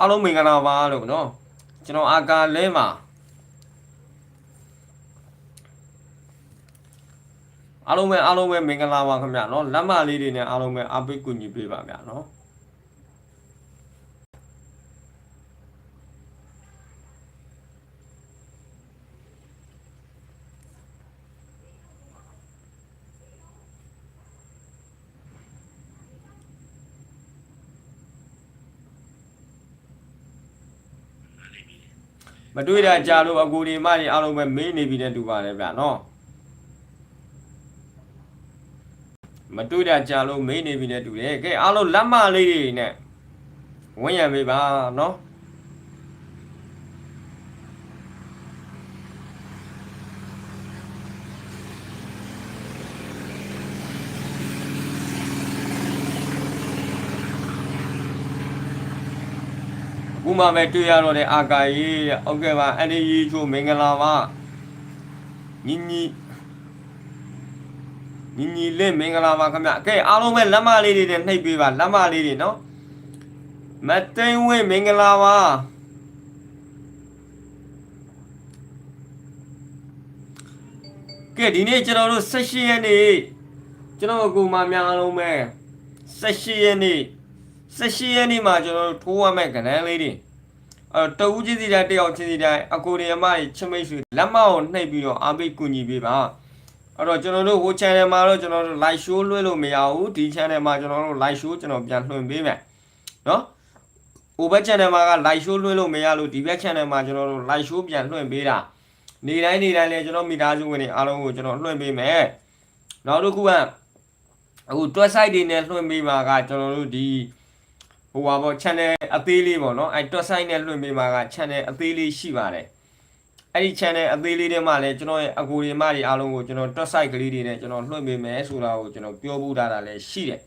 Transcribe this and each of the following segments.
အားလုံးမင်္ဂလာပါလို့နော်ကျွန်တော်အာကာလဲမှာအားလုံးပဲအားလုံးပဲမင်္ဂလာပါခင်ဗျာနော်လက်မလေးတွေနဲ့အားလုံးပဲအားပေးကူညီပေးပါဗျာနော် မတွေ့တာကြာလို့အကူဒီမတွေအားလုံးပဲမေးနေပြီနဲ့တူပါတယ်ဗျာနော်မတွေ့တာကြာလို့မေးနေပြီနဲ့တူတယ်ကဲအားလုံးလက်မလေးတွေနဲ့ဝင်ရမေးပါနော် မှပဲတွေ့ရတော့တဲ့အာကာကြီးတဲ့ဟုတ်ကဲ့ပါအဲ့ဒီကြီးချိုးမင်္ဂလာပါညီညီညီညီလေးမင်္ဂလာပါခင်ဗျကဲအားလုံးပဲလက်မလေးတွေနဲ့နှိပ်ပေးပါလက်မလေးတွေနော်မသိန်းဝင်းမင်္ဂလာပါကဲဒီနေ့ကျွန်တော်တို့16ရက်နေ့ကျွန်တော်အကူမများအားလုံးပဲ16ရက်နေ့16ရက်နေ့မှာကျွန်တော်တို့ထိုးရမယ့်ကဏ္ဍလေးတွေ အဲတဦးချင်းစီတိုင်းတယောက်ချင်းစီတိုင်းအကိုရီအမကြီးချမိတ်ဆွေလက်မကိုနှိပ်ပြီးတော့အားပေးကူညီပေးပါအဲ့တော့ကျွန်တော်တို့ဟို channel မှာတော့ကျွန်တော်တို့ live show လွှင့်လို့မရဘူးဒီ channel မှာကျွန်တော်တို့ live show ကျွန်တော်ပြန်လွှင့်ပေးမယ်နော်ဟိုဘက် channel မှာက live show လွှင့်လို့မရလို့ဒီဘက် channel မှာကျွန်တော်တို့ live show ပြန်လွှင့်ပေးတာနေတိုင်းနေတိုင်းလည်းကျွန်တော်မိသားစုဝင်တွေအားလုံးကိုကျွန်တော်လွှင့်ပေးမယ်နောက်တစ်ခုကအခု twist site တွေနဲ့လွှင့်ပေးမှာကကျွန်တော်တို့ဒီ ဟိုပါပေါ့ channel အသေးလေးပေါ့နော်အဲ dot site နဲ့လွှင့်ပေးမှာက channel အသေးလေးရှိပါတယ်အဲ့ဒီ channel အသေးလေးတွေမှာလည်းကျွန်တော်ရဲ့အကူတွေမတွေအားလုံးကိုကျွန်တော် dot site ကလေးတွေနဲ့ကျွန်တော်လွှင့်ပေးမယ်ဆိုတာကိုကျွန်တော်ပြောဖို့တာလည်းရှိတယ်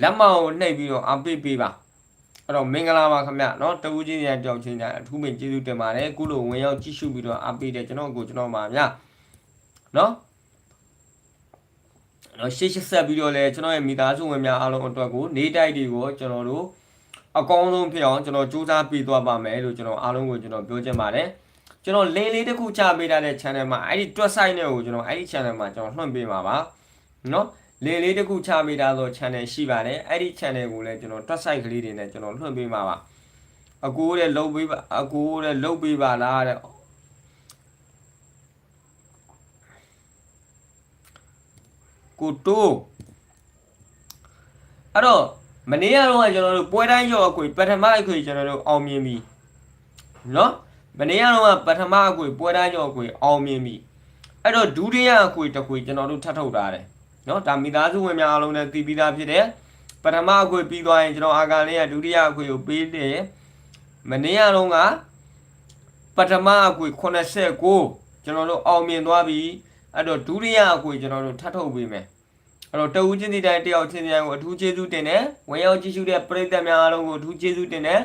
လက်မကိုနှိပ်ပြီးတော့အပိတ်ပေးပါအဲ့တော့မင်္ဂလာပါခင်ဗျနော်တဦးချင်းရကြောက်ချင်းညာအထူးပင်ကျေးဇူးတင်ပါတယ်အခုလိုဝင်ရောက်ကြည့်ရှုပြီးတော့အပိတ်တယ်ကျွန်တော်ကိုကျွန်တော်ပါဗျ နော်တော့ရှေ့ရှေ့ဆက်ပြီးတော့လဲကျွန်တော်ရဲ့မိသားစုဝင်များအားလုံးအတွက်ကိုနေတိုက်တွေကိုကျွန်တော်တို့အကောင်းဆုံးဖြစ်အောင်ကျွန်တော်စူးစမ်းပြီးသွားပါမယ်လို့ကျွန်တော်အားလုံးကိုကျွန်တော်ပြောချင်ပါတယ်ကျွန်တော်လင်းလေးတစ်ခုချပေးထားတဲ့ channel မှာအဲ့ဒီ twist site နဲ့ကိုကျွန်တော်အဲ့ဒီ channel မှာကျွန်တော်လွှင့်ပေးမှာပါနော်လင်းလေးတစ်ခုချပေးထားသော channel ရှိပါတယ်အဲ့ဒီ channel ကိုလည်းကျွန်တော် twist site ကလေးတွေနဲ့ကျွန်တော်လွှင့်ပေးမှာပါအကိုတဲ့လုတ်ပေးပါအကိုတဲ့လုတ်ပေးပါလားတဲ့ ကိုတိုးအဲ့တော့မနေ့ကတော့ကျွန်တော်တို့ပွဲတိုင်းရောအခွေပထမအခွေကျွန်တော်တို့အောင်မြင်ပြီနော်မနေ့ကတော့ပထမအခွေပွဲတိုင်းရောအခွေအောင်မြင်ပြီအဲ့တော့ဒုတိယအခွေတစ်ခွေကျွန်တော်တို့ထပ်ထုတ်ထားတယ်နော်ဒါမိသားစုဝင်များအားလုံးနဲ့တည်ပြီးသားဖြစ်တယ်ပထမအခွေပြီးသွားရင်ကျွန်တော်အာကန်လေးကဒုတိယအခွေကိုပေးတယ်မနေ့ကတော့ကပထမအခွေ89ကျွန်တော်တို့အောင်မြင်သွားပြီ အဲ့တော့ဒုတိယအခွေကျွန်တော်တို့ထပ်ထုတ်ပေးမယ်အဲ့တော့တဦးချင်းစီတိုင်းတယောက်ချင်းစီတိုင်းကိုအထူးကျေးဇူးတင်တယ်ဝင်ရောက်ကြည့်ရှုတဲ့ပရိသတ်များအားလုံးကိုအထူးကျေးဇူးတင်တယ်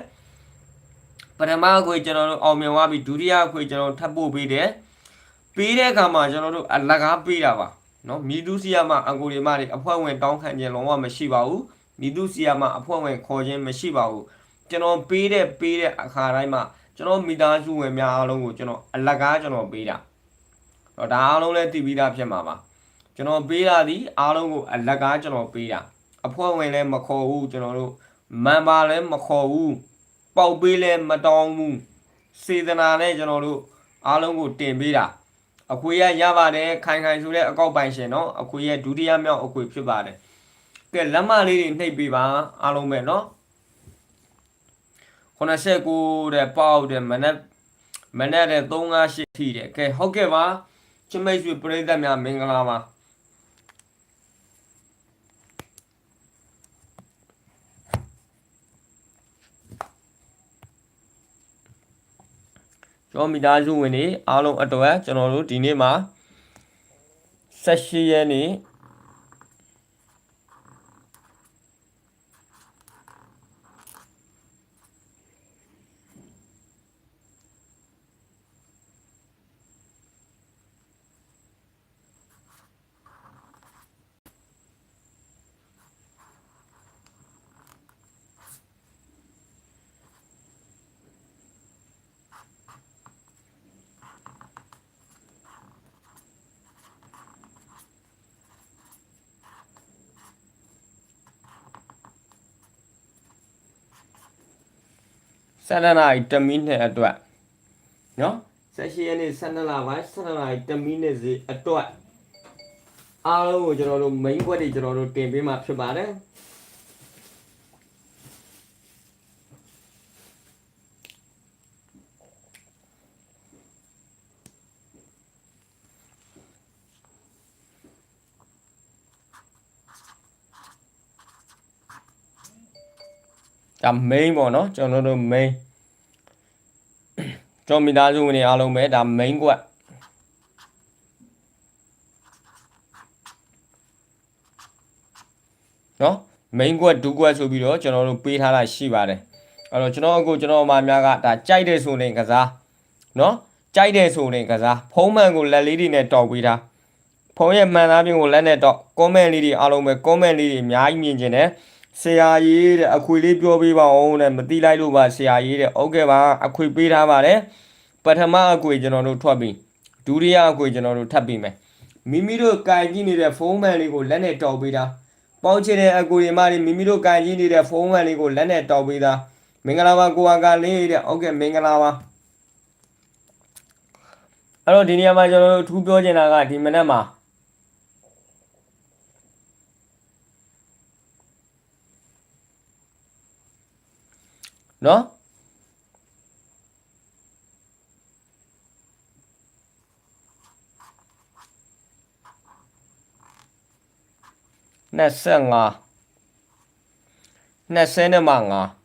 ပထမအခွေကျွန်တော်တို့အောင်မြင်သွားပြီဒုတိယအခွေကျွန်တော်ထပ်ပို့ပေးတယ်ပေးတဲ့အခါမှာကျွန်တော်တို့အလကားပေးတာပါနော်မီဒုစီယာမအကူဒီမတွေအဖွဲ့ဝင်တောင်းခံခြင်းလုံးဝမရှိပါဘူးမီဒုစီယာမအဖွဲ့ဝင်ခေါ်ခြင်းမရှိပါဘူးကျွန်တော်ပေးတဲ့ပေးတဲ့အခါတိုင်းမှာကျွန်တော်မိသားစုဝင်များအားလုံးကိုကျွန်တော်အလကားကျွန်တော်ပေးတာ တော့ဒါအားလုံးလည်းသိပြီးသားဖြစ်မှာပါကျွန်တော်ပေးတာဒီအားလုံးကိုအလကားကျွန်တော်ပေးတာအဖွဲ့ဝင်လည်းမခေါ်ဘူးကျွန်တော်တို့မန်ပါလည်းမခေါ်ဘူးပေါက်ပေးလည်းမတောင်းဘူးစေတနာနဲ့ကျွန်တော်တို့အားလုံးကိုတင်ပေးတာအခွေရရပါတယ်ခိုင်ခိုင်ဆိုတဲ့အကောက်ပိုင်ရှင်နော်အခွေရဒုတိယမြောက်အခွေဖြစ်ပါတယ်ကဲလက်မလေးတွေနှိပ်ပေးပါအားလုံးပဲနော်89တဲ့ပေါက်တဲ့မနက်မနက်တဲ့358ထိတဲ့ကဲဟုတ်ကဲ့ပါ ချမိတ်ဆွေပရိသတ်များမင်္ဂလာပါကျွန်တော်မိသားစုဝင်တွေအားလုံးအတွက်ကျွန်တော်တို့ဒီနေ့မှာ18ရက်နေ့ 12နာရီ1မိနစ်အတွက်နော်16ရက်နေ့12လပိုင်း12နာရီ1မိနစ်စီအတွက်အားလုံးကိုကျွန်တော်တို့ main ဘွက်တွေကျွန်တော်တို့တင်ပေးမှာဖြစ်ပါတယ် ဒါ main ပေါ့နော်ကျွန်တော်တို့ main ကျွန်တော်မိသားစုဝင်တွေအားလုံးပဲဒါ main ကွက်နော် main ကွက်ဒူးကွက်ဆိုပြီးတော့ကျွန်တော်တို့ပေးထားတာရှိပါတယ်အဲ့တော့ကျွန်တော်အခုကျွန်တော်အမများကဒါကြိုက်တဲ့ဆိုရင်ကစားနော်ကြိုက်တဲ့ဆိုရင်ကစားဖုံးမှန်ကိုလက်လေးတွေနဲ့တောက်ပေးတာဖုံးရဲ့မှန်သားပြင်ကိုလက်နဲ့တော့ comment လေးတွေအားလုံးပဲ comment လေးတွေအများကြီးမြင်ကျင်တယ် ဆရာကြီးတဲ့အခွေလေးပြောပေးပါဦးတဲ့မတိလိုက်လို့ပါဆရာကြီးတဲ့ဟုတ်ကဲ့ပါအခွေပေးထားပါတယ်ပထမအကွေကျွန်တော်တို့ထွက်ပြီးဒုတိယအကွေကျွန်တော်တို့ထပ်ပြီးမယ်မိမိတို့ကင်ကြည့်နေတဲ့ဖုန်းမှန်လေးကိုလက်နဲ့တောက်ပေးတာပေါင်းချင်တဲ့အကွေတွေမှဒီမိမိတို့ကင်ကြည့်နေတဲ့ဖုန်းမှန်လေးကိုလက်နဲ့တောက်ပေးတာမင်္ဂလာပါကိုအကလေးတဲ့ဟုတ်ကဲ့မင်္ဂလာပါအဲ့တော့ဒီနေရာမှာကျွန်တော်တို့အထူးပြောချင်တာကဒီမနက်မှာ နော်25 20နဲ့မှ5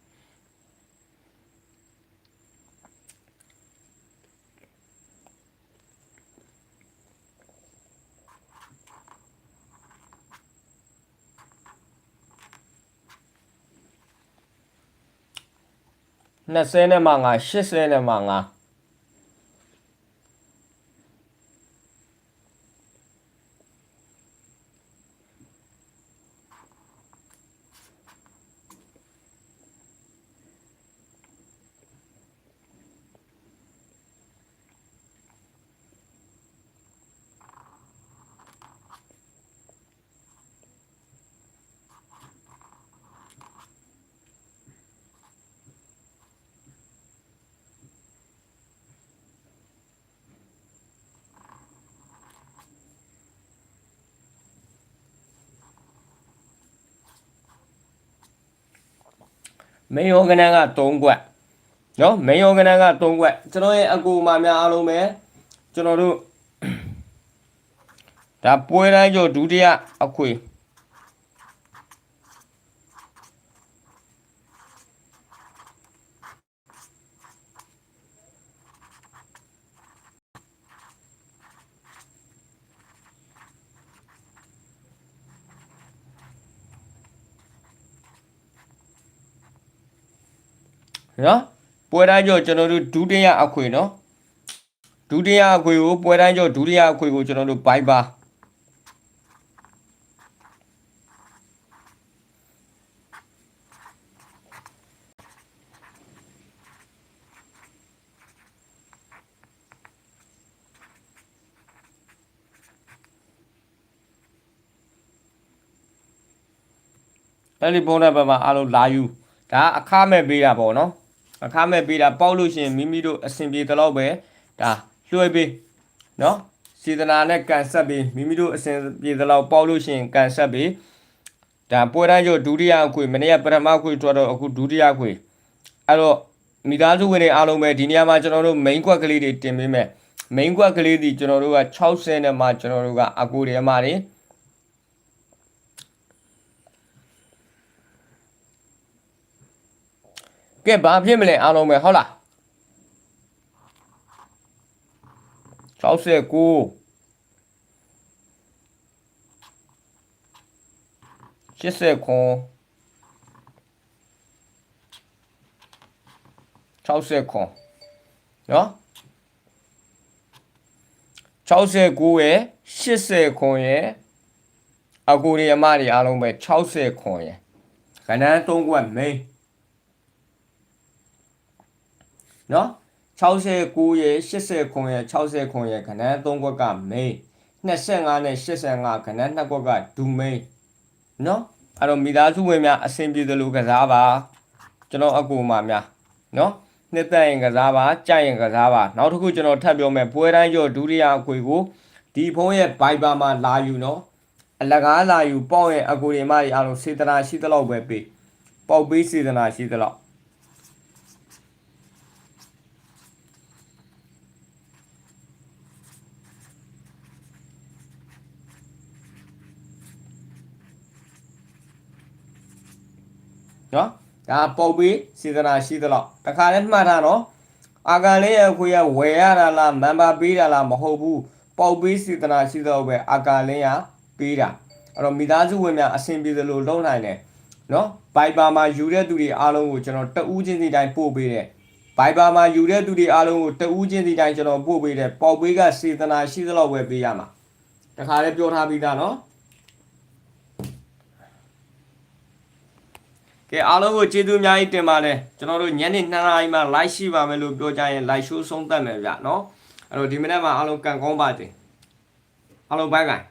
20နဲ့မှ5 80နဲ့မှ5 မေယောကနန်က3ကွက်နော်မေယောကနန်က3ကွက်ကျွန်တော်ရဲ့အကူမများအားလုံးပဲကျွန်တော်တို့ဒါပွဲတိုင်းကျော်ဒုတိယအခွေ နော်ပွဲတိုင်းကျော်ကျွန်တော်တို့ဒုတိယအခွေနော်ဒုတိယအခွေကိုပွဲတိုင်းကျော်ဒုတိယအခွေကိုကျွန်တော်တို့ဘိုက်ပါအဲ့ဒီပုံနဲ့ဘက်မှာအားလုံးလာယူဒါအခမဲ့ပေးတာပေါ့နော် အခမဲ့ပေးတာပေါက်လို့ရှရင်မိမိတို့အဆင်ပြေသလောက်ပဲဒါလွှဲပေးနော်စေတနာနဲ့ကန်ဆက်ပေးမိမိတို့အဆင်ပြေသလောက်ပေါက်လို့ရှရင်ကန်ဆက်ပေးဒါပွဲတိုင်းကျော်ဒုတိယအခွေမနေ့ကပထမအခွေထွက်တော့အခုဒုတိယအခွေအဲ့တော့မိသားစုဝင်တွေအားလုံးပဲဒီနေရာမှာကျွန်တော်တို့ main ကွက်ကလေးတွေတင်ပေးမယ် main ကွက်ကလေးဒီကျွန်တော်တို့က60နဲ့မှကျွန်တော်တို့ကအကူတွေအမတွေ ကဲဘာဖြစ်မလဲအားလုံးပဲဟုတ်လား69 80ခွန်60ခွန်နော်69ရဲ့80ခွန်ရဲ့အကူရီအမတွေအားလုံးပဲ60ခွန်ရဲ့ခဏန်း3ခွက် main နော်69ရဲ့80ခွန်ရဲ့60ခွန်ရဲ့ခဏန်း3ခွက်က main 25နဲ့85ခဏန်း2ခွက်ကဒူ main နော်အဲ့တော့မိသားစုဝင်များအဆင်ပြေသလိုကစားပါကျွန်တော်အကူမများနော်နှစ်သက်ရင်ကစားပါကြိုက်ရင်ကစားပါနောက်တစ်ခုကျွန်တော်ထပ်ပြောမယ်ပွဲတိုင်းကျော်ဒုတိယအခွေကိုဒီဖုန်းရဲ့ Viber မှာလာယူနော်အလကားလာယူပေါ့ရဲ့အကူတွေမတွေအားလုံးစေတနာရှိသလောက်ပဲပေးပေါက်ပေးစေတနာရှိသလောက် နော်ဒါပေါက်ပေးစေတနာရှိသလောက်တခါလဲမှတ်ထားနော်အာကန်လေးရဲ့အခွေကဝယ်ရတာလားမန်ပါပေးတာလားမဟုတ်ဘူးပေါက်ပေးစေတနာရှိသလောက်ပဲအာကန်လေးကပေးတာအဲ့တော့မိသားစုဝင်များအဆင်ပြေသလိုလုပ်နိုင်တယ်နော်ဘိုင်ဘာမှာယူတဲ့သူတွေအားလုံးကိုကျွန်တော်တဦးချင်းစီတိုင်းပို့ပေးတယ်ဘိုင်ဘာမှာယူတဲ့သူတွေအားလုံးကိုတဦးချင်းစီတိုင်းကျွန်တော်ပို့ပေးတယ်ပေါက်ပေးကစေတနာရှိသလောက်ပဲပေးရမှာတခါလဲပြောထားပြီးသားနော် ကဲအားလုံးကိုကျေးဇူးအများကြီးတင်ပါတယ်ကျွန်တော်တို့ညနေ2နာရီမှ live ရှိပါမယ်လို့ပြောကြရင် live show ဆုံးသက်မယ်ဗျเนาะအဲ့တော့ဒီမနေ့မှာအားလုံးကန်ကောင်းပါစေအားလုံးဘိုင်ဘိုင်